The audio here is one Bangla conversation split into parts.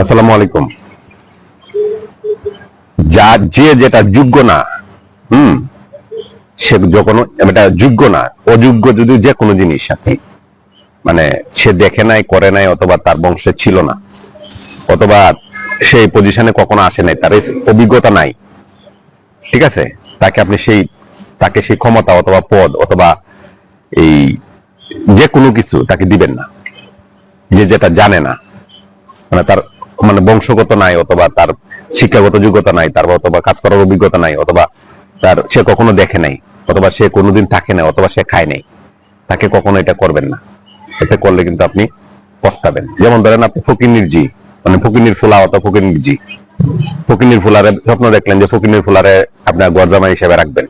আসসালামু আলাইকুম। যা, যে যেটা যোগ্য না, হুম, সে যখন এটা যোগ্য না, অযোগ্য যদি যে কোনো জিনিস আপনি মানে সে দেখে নাই, করে নাই, অথবা তার বংশে ছিল না, অথবা সেই পজিশনে কখনো আসে নাই, তার অভিজ্ঞতা নাই, ঠিক আছে? তাকে আপনি সেই, তাকে সেই ক্ষমতা অথবা পদ অথবা এই যে কোনো কিছু তাকে দিবেন না, যে যেটা জানে না মানে তার মানে বংশগত নাই অথবা তার শিক্ষাগত যোগ্যতা নাই, তার অথবা কাজ করার অভিজ্ঞতা নাই, অথবা তার সে কখনো দেখে নাই, অথবা সে কোনোদিন থাকে না অথবা সে খায় নাই। তাকে কখনো এটা করবেন না। এটা করলে কিন্তু আপনি পস্তাবেন। যেমন ধরেন আপনি ফকিনির জি মানে ফকিনির ফুলা অথবা ফকিনির জি। ফকিনির ফুলারে স্বপ্ন দেখলেন যে ফকিনির ফুলারে আপনার গরজামা হিসেবে রাখবেন।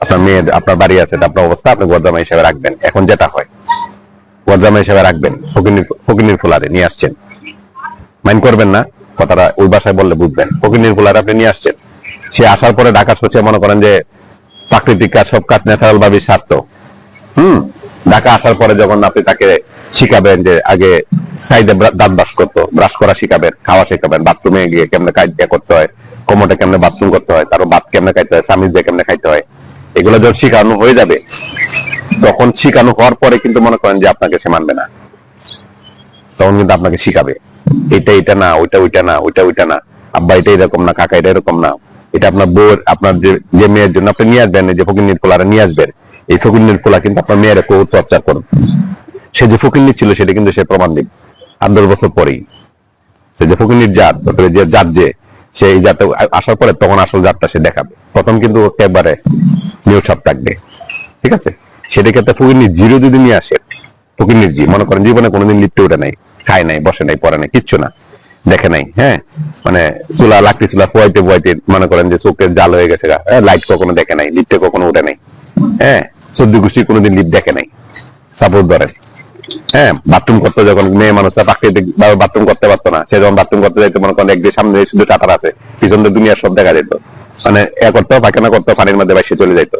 আপনার মেয়ে, আপনার বাড়ি আছে, আপনার অবস্থা, আপনি গরজামা হিসেবে রাখবেন। এখন যেটা হয় গরজামা হিসেবে রাখবেন, ফকিনির ফকিনির ফুলারে নিয়ে আসছেন। মাইন্ড করবেন না, কথাটা ওই ভাষায় বললে বুঝবেন। ফকিনির ফুলারে আপনি নিয়ে আসছেন। সে আসার পরে ঢাকা সোচে মনে করেন যে প্রাকৃতিক কাজ, সব কাজ ন্যাচারাল ভাবে সারত হুম? ঢাকা আসার পরে যখন আপনি তাকে শিখাবেন যে আগে সাইডে দাঁত ব্রাশ করতো ব্রাশ করা শিখাবেন, খাওয়া শিখাবেন বাথরুমে গিয়ে কেমনে কাজ করতে হয়, কোমরটা কেমনে বাথরুম করতে হয়, তারপর ভাত কেমনে খাইতে হয় স্বামী দিয়ে কেমনে খাইতে হয়, এগুলো যখন শিখানো হয়ে যাবে, তখন শিখানো হওয়ার পরে কিন্তু মনে করেন যে আপনাকে সে মানবে না। তখন কিন্তু আপনাকে শিখাবে। এটা এটা না, ওইটা ওইটা না, ওইটা ওইটা না। আব্বা, এটা এরকম না, কাকা, এটা এরকম না। এটা আপনার বউয়ের, আপনার যে মেয়ের জন্য আপনি নিয়ে আসবেন যে ফকির পোলারা নিয়ে আসবেন, এই ফকির পোলা কিন্তু আপনার মেয়েরা কেউ চর্চা করুন সে যে ফকির ছিল, সেটা কিন্তু সে প্রমাণ দিন আট দশ বছর পরেই সে যে ফকির জাত যে জাত যে, সে এই আসার পরে তখন আসল জাতটা সে দেখাবে। প্রথম কিন্তু একবারে নিউসাপ থাকবে। ঠিক আছে? সেটা ক্ষেত্রে ফকির জিরো যদি নিয়ে আসে ফকির জি, মনে করেন জীবনে কোনোদিন লিপ্টে উঠে নাই। খায় নাই, বসে নাই, পড়ে নাই, কিচ্ছু না। দেখে নাই হ্যাঁ? মানে চুলা, লাকড়ি চুলা পোয়াইতে পোয়াইতে মনে করেন যে চোখের জাল হয়ে গেছে লাইট কখনো দেখে নাই লিফটে কখনো উঠে নাই। হ্যাঁ? চোদ্দ গোষ্ঠী কোনোদিন লিফট দেখে নাই। সাপোর্ট ধরেন হ্যাঁ? বাথরুম করতে যখন, মেয়ে মানুষরা প্রাকৃতিক বাথরুম করতে পারতো না। সে যখন বাথরুম করতে যাইতো, মনে করেন একদিন সামনে শুধু টাটার আছে, পিছন দিয়ে দুনিয়ার সব দেখা যেত মানে এ করতো পায়খানা করতো, পানির মধ্যে বাইসে চলে যাইতো।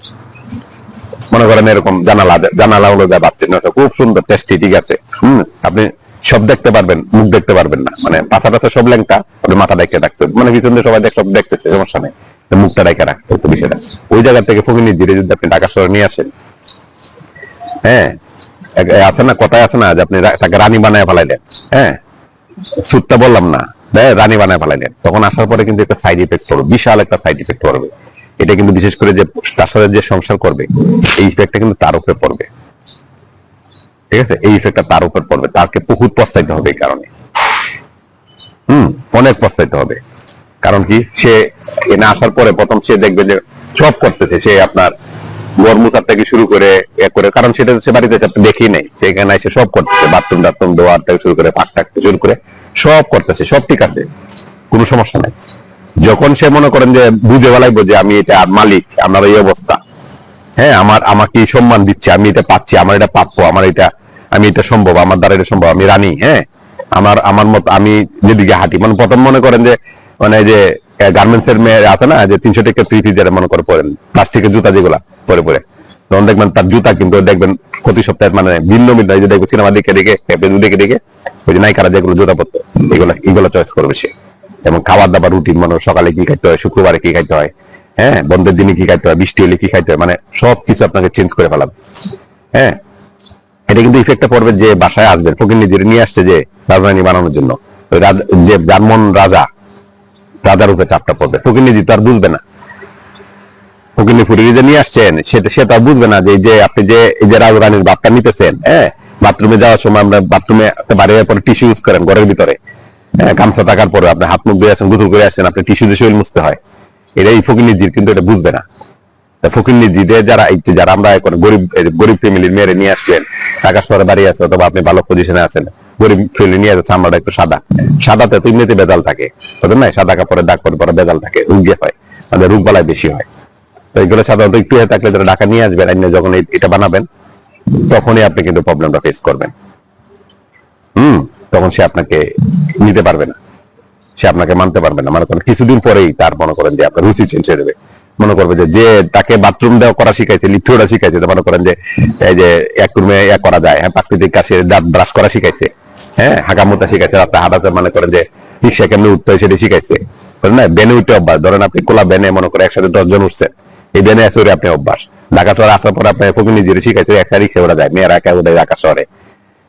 মনে করেন এরকম জানালা জানালা হলো যা বাথরুম খুব সুন্দর টেস্টি ঠিক আছে। হম? আপনি সব দেখতে পারবেন, মুখ দেখতে পারবেন না। মানে পাছা টাছা সব ল্যাংটা মাথা ডাইকে রাখতে মানে পিছন সবাই দেখ সব দেখতেছে, সমস্যা নেই। মুখটা ডাইকে রাখতে হতো বিষয়টা। ওই জায়গা থেকে ফকিনি ধীরে যদি আপনি ঢাকা শহরে নিয়ে আসেন হ্যাঁ আছে না, কথায় আছে না যে আপনি তাকে রানী বানায় ফেলাইলেন হ্যাঁ? সুটটা বললাম না রানী বানায় ফেলাইলেন। তখন আসার পরে কিন্তু একটা সাইড ইফেক্ট পড়বে, বিশাল একটা সাইড ইফেক্ট পড়বে। এটা কিন্তু বিশেষ করে যে, তার সাথে যে সংসার করবে, এই ইফেক্টটা কিন্তু তার উপরে পড়বে। ঠিক আছে? এই ইফেক্টটা তার উপর পড়বে। তাকে বহুত পস্তাইতে হবে এই কারণে। হুম, অনেক পস্তাইতে হবে। কারণ কি? সে এনে আসার পরে প্রথম সে দেখবে যে সব করতেছে। সে আপনার থেকে শুরু করে এ করে। কারণ সেটা সে বাড়িতে দেখি নেই। সেখানে এসে সব করতেছে। বাথরুম, টাথরুম, দোয়ার থেকে শুরু করে পাক টাক থেকে শুরু করে সব করতেছে। সব ঠিক আছে। কোনো সমস্যা নাই। যখন সে মনে করেন যে বুঝে বেলাইবো যে আমি এটা মালিক, আমার এই অবস্থা হ্যাঁ আমার, আমাকে সম্মান দিচ্ছে, আমি এটা পাচ্ছি, আমার এটা প্রাপ্য, আমার এটা, আমি এটা সম্ভব, আমার দ্বারা এটা সম্ভব, আমি রানী হ্যাঁ? আমার আমার মত, আমি যেদিকে হাঁটি মানে প্রথম মনে করেন যে মানে যে গার্মেন্টস এর মেয়ে আছে না, যে তিনশো টাকা থ্রি পিজারে মনে করে পরেন প্লাস্টিকের জুতা যেগুলা, পরে পরে। তখন দেখবেন তার জুতা কিন্তু দেখবেন প্রতি সপ্তাহে মানে ভিন্ন ভিন্ন যে দেখব সিনেমা দেখে দেখে ফেসবুক দেখে দেখে, ওই যে নায়িকারা যেগুলো জুতা পরতো, এগুলো এগুলো চয়েস করবে সে। এবং খাবার দাবার রুটিন মানে সকালে কি খাইতে হয়, শুক্রবারে কি খাইতে হয় হ্যাঁ? বন্ধের দিনে কি খাইতে হয়, বৃষ্টি হলে কি খাইতে হয় মানে সব কিছু আপনাকে চেঞ্জ করে ফেলাবে। হ্যাঁ? এটা কিন্তু ইফেক্টটা পড়বে যে বাসায় আসবেন, ফকির নিজের নিয়ে আসছে যে রাজধানী বানানোর জন্য। যে ব্রাহ্মণ রাজা, রাজার উপরে চাপটা পড়বে। ফকির নিজে তো আর বুঝবে না। ফকির ফুরিয়ে যে নিয়ে আসছেন, সে তো বুঝবে না যে যে আপনি যে এই যে রাজধানীর ভাতটা নিতেছেন হ্যাঁ? বাথরুমে যাওয়ার সময় আমরা বাথরুমে বাড়ির পরে টিস্যু ইউজ করেন ঘরের ভিতরে। হ্যাঁ গামছা থাকার পরে আপনি হাত মুখ ধুয়ে আসেন গুতুল করে আসেন, আপনি টিস্যু দিয়ে শরীর মুছতে হয়। এটা এই ফকির কিন্তু এটা বুঝবে না। ফকির নিজেদের যারা যারা আমরা এখন গরিব গরিব ফ্যামিলির নিয়ে বাড়ি আছে, অথবা আপনি ভালো পজিশনে আছেন, গরিব ফ্যামিলি নিয়ে একটু সাদা। সাদাতে তো এমনিতে থাকে সাদা কাপড়ে পরে পরে থাকে, রুগে হয় আমাদের রোগ বালায় বেশি হয়। তো এগুলো সাধারণত একটু হয়ে থাকলে যারা নিয়ে আসবেন যখন এটা বানাবেন, তখনই আপনি কিন্তু প্রবলেমটা ফেস করবেন। হুম, তখন সে আপনাকে নিতে পারবে না, সে আপনাকে মানতে পারবে না। মনে কিছুদিন পরেই তার মনে করেন যে আপনার রুচি চেঞ্জ হয়ে যাবে। মনে করবে যে তাকে বাথরুম দেওয়া করা শিখাইছে লিফ্ট ওরা শিখাইছে মনে করেন যে, এই যে এক রুমে এক করা যায় হ্যাঁ প্রাকৃতিক কাশে দাঁত ব্রাশ করা শিখাইছে হ্যাঁ হাগামুতা শিখাইছে রাতে হাঁটাতে মনে করেন যে, রিক্সা কেমনি উঠতে হয় সেটা শিখাইছে। না? বেনে উঠতে অভ্যাস। ধরেন আপনি কোলা বেনে মনে করে একসাথে দশজন উঠছেন, এই বেনে আছে আপনি অভ্যাস। ঢাকা শহরে আসার পর আপনি ফকির নিজের শিখাইছে, একটা রিক্সা ওরা যায়, মেয়েরা একা ওদের ঢাকা শহরে।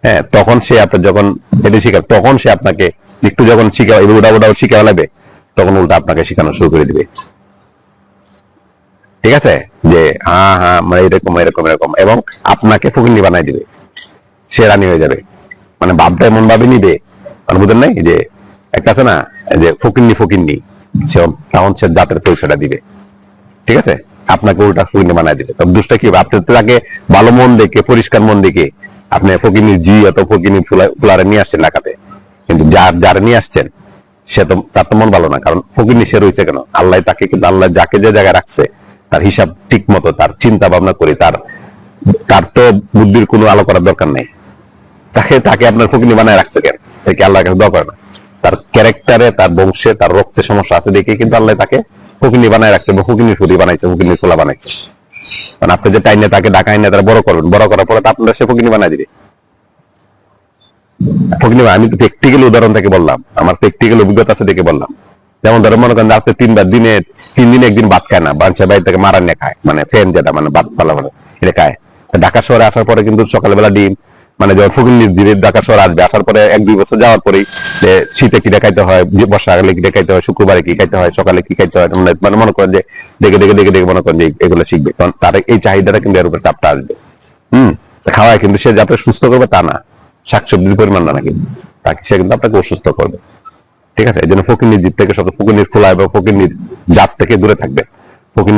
হ্যাঁ তখন সে আপনার যখন এটা শিখা তখন সে আপনাকে একটু যখন শিখা উড়া উড়া শিখা লাগবে তখন উল্টা আপনাকে শেখানো শুরু করে দিবে। ঠিক আছে? যে হ্যাঁ হ্যাঁ মানে এরকম এরকম এরকম। এবং আপনাকে ফকিন্নি বানাই দিবে। সে রানী হয়ে যাবে। মানে ভাবটা এমন ভাবে নিবে মানে বুঝেন নাই? যে, একটা আছে না, যে ফকিন্নি ফকিন্নি, সে তখন সে জাতের পরিচয়টা দিবে। ঠিক আছে? আপনাকে উল্টা ফকিন্নি বানাই দিবে। তবে দুষ্টা কি? আপনি তাকে ভালো মন দেখে, পরিষ্কার মন দেখে আপনি ফকিন্নি জি অত ফকিন্নি ফুলারে নিয়ে আসছেন ঢাকাতে। কিন্তু যার, যারা নিয়ে আসছেন, সে তো, তার তো মন ভালো না। কারণ ফকিন্নি সে রয়েছে কেন? আল্লাহ তাকে কিন্তু, আল্লাহ যাকে যে জায়গায় রাখছে তার হিসাব ঠিক মতো তার চিন্তা ভাবনা করে, তার তার তো বুদ্ধির কোনো আলো করার দরকার নেই। তাকে তাকে আপনার ফকিনি বানায় রাখছে কেন? তাকে আল্লাহ কাছে দোয়া করে না? তার ক্যারেক্টারে তার বংশে, তার রক্তে সমস্যা আছে দেখে কিন্তু আল্লাহ তাকে ফকিনি বানায় রাখছে বা ফকিনি ফুরি বানাইছে ফকিনি খোলা বানাইছে। মানে আপনি যে টাইনে তাকে ডাকা এনে তারা বড় করবেন, বড় করার পরে আপনার সে ফকিনি বানাই দিবে। ফকিনি আমি তো প্র্যাকটিক্যাল উদাহরণ থেকে বললাম, আমার প্র্যাকটিক্যাল অভিজ্ঞতা আছে দেখে বললাম। যেমন ধরো মনে করেন রাত্রে তিনবার দিনে, তিন দিনে একদিন ভাত খায় না বাঞ্চা বাড়ি থেকে মারা নিয়ে খায় মানে ফ্যান যেটা মানে ভাত পালা মানে এটা খায়। ঢাকা শহরে আসার পরে কিন্তু সকালবেলা ডিম মানে যখন ফকির নির্দিরে ঢাকা শহরে আসবে, আসার পরে এক দুই বছর যাওয়ার পরেই যে শীতে কি খাইতে হয়, যে বর্ষাকালে কি খাইতে হয়, শুক্রবারে কি খাইতে হয়, সকালে কি খাইতে হয়, মানে- মানে মনে করেন যে দেখে দেখে দেখে দেখে মনে করেন যে এগুলো শিখবে। কারণ তার এই চাহিদাটা কিন্তু এর উপরে চাপটা আসবে। হম? খাওয়ায় কিন্তু সে যাতে সুস্থ করবে তা না। শাকসবজির পরিমাণ না কিন্তু তাকে সে কিন্তু আপনাকে অসুস্থ করবে। ঠিক আছে? এই জন্য ফকির জিত থেকে সব ফকির খোলা এবং ফকির জাত থেকে দূরে থাকবে। ফকির